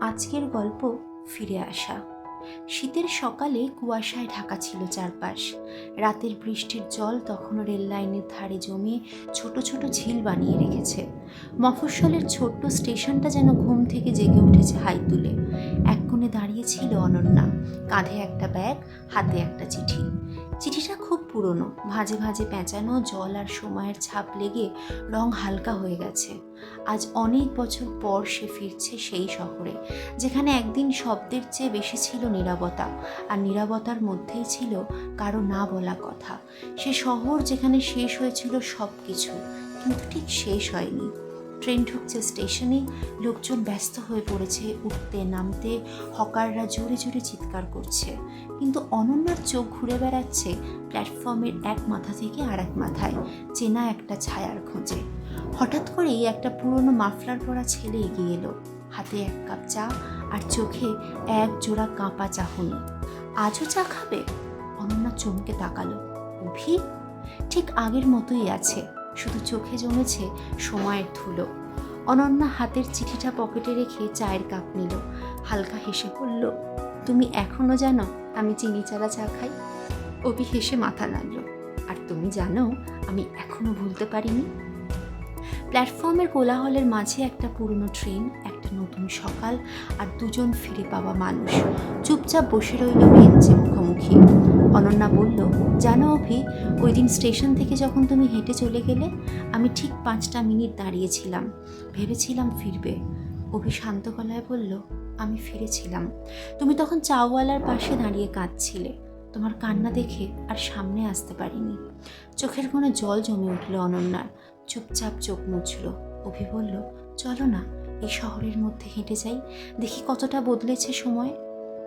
আজকের গল্প ফিরে আসা। শীতের সকালে কুয়াশায় ঢাকা ছিল চারপাশ। রাতের বৃষ্টির জল তখনও রেল লাইনের ধারে জমিয়ে ছোট ছোট ঝিল বানিয়ে রেখেছে। মফস্বলের ছোট্ট স্টেশনটা যেন ঘুম থেকে জেগে উঠেছে হাই তুলে এক কোণে দাঁড়িয়েছিল অনন্যা, কাঁধে একটা ব্যাগ, হাতে একটা চিঠি। চিঠিটা খুব পুরনো, ভাজে ভাজে পেঁচানো, জল আর সময়ের ছাপ লেগে রং হালকা হয়ে গেছে। আজ অনেক বছর পর সে ফিরছে সেই শহরে, যেখানে একদিন শব্দের চেয়ে বেশি ছিল নীরবতা, আর নীরবতার মধ্যেই ছিল কারও না বলা কথা। সে শহর যেখানে শেষ হয়েছিল সব কিছু কিন্তু ঠিক শেষ হয়নি। ট্রেন ঢুকছে স্টেশনে, লোকজন ব্যস্ত হয়ে পড়েছে উঠতে নামতে, হকাররা জোরে জোরে চিৎকার করছে। কিন্তু অনন্যার চোখ ঘুরে বেড়াচ্ছে প্ল্যাটফর্মের এক মাথা থেকে আর এক মাথায়, চেনা একটা ছায়ার খোঁজে। হঠাৎ করেই একটা পুরনো মাফলার পরা ছেলে এগিয়ে এলো। হাতে এক কাপ চা আর চোখে এক জোড়া কাঁপা চাহনি। আজও চা খাবে? অনন্যা চমকে তাকালো। অভি? ঠিক আগের মতোই আছে। শুধু চোখে জমেছে সময়ের ধুলো। অনন্যা হাতের চিঠিটা পকেটে রেখে চায়ের কাপ নিল। হালকা হেসে বলল, তুমি এখনও জানো আমি চিনি চারা চা খাই? অভি হেসে মাথা নাড়ল, আর তুমি জানো আমি এখনও ভুলতে পারিনি? প্ল্যাটফর্মের কোলাহলের মাঝে একটা পুরনো ট্রেন একটা নতুন সকাল আর দুজন ফিরে পাওয়া মানুষ। চুপচাপ বসে রইল বেঞ্চে মুখোমুখি। অনন্যা বলল, জানো অভি, ওই দিন স্টেশন থেকে যখন তুমি হেঁটে চলে গেলে, আমি ঠিক পাঁচটা মিনিট দাঁড়িয়েছিলাম। ভেবেছিলাম ফিরবে। অভি শান্ত গলায় বলল, আমি ফিরেছিলাম। তুমি তখন চাওয়ালার পাশে দাঁড়িয়ে কাঁদছিলে। তোমার কান্না দেখে আর সামনে আসতে পারিনি। চোখের কোনো জল জমে উঠল অনন্যার। চুপচাপ চোখ মুছল। অভি বলল, চলো না এই শহরের মধ্যে হেঁটে যাই। দেখি কতটা বদলেছে সময়।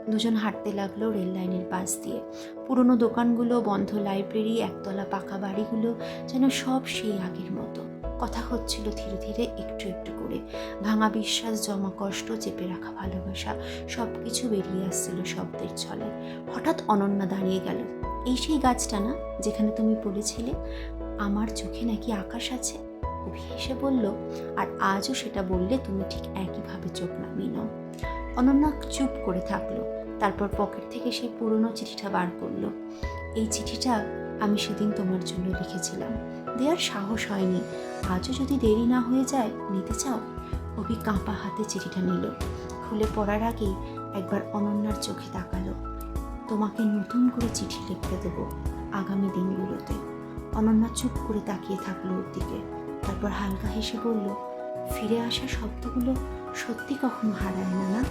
দুজন হাঁটতে লাগল রেল লাইনের পাশ দিয়ে। পুরনো দোকানগুলো, বন্ধ লাইব্রেরি, একতলা পাকা বাড়িগুলো যেন সব সেই আগের মতো। কথা হচ্ছিল ধীরে ধীরে একটু একটু করে। ভাঙা বিশ্বাস, জমা কষ্ট, চেপে রাখা ভালোবাসা সব কিছু বেরিয়ে আসছিল শব্দের ছলে। হঠাৎ অনন্যা দাঁড়িয়ে গেল। এই সেই গাছটা না, যেখানে তুমি পড়েছিলে? আমার চোখে নাকি আকাশ আছে? অভি হেসে বলল, আর আজও সেটা বললে তুমি ঠিক একইভাবে চোখ নামিয়ে নাও। অনন্যা চুপ করে থাকল। তারপর পকেট থেকে সেই পুরনো চিঠিটা বার করল। এই চিঠিটা আমি সেদিন তোমার জন্য লিখেছিলাম। দেওয়ার সাহস হয়নি। আজও যদি দেরি না হয়ে যায়, নিতে চাও? অভি কাঁপা হাতে চিঠিটা নিল। খুলে পড়ার আগেই একবার অনন্যার চোখে তাকালো। তোমাকে নতুন করে চিঠি লিখতে দেবো আগামী দিনগুলোতে। অনন্যা চুপ করে তাকিয়ে থাকল ওর দিকে। তারপর হালকা হেসে বলল ফিরে আসা শব্দগুলো সত্যি কখনো হারায় না না?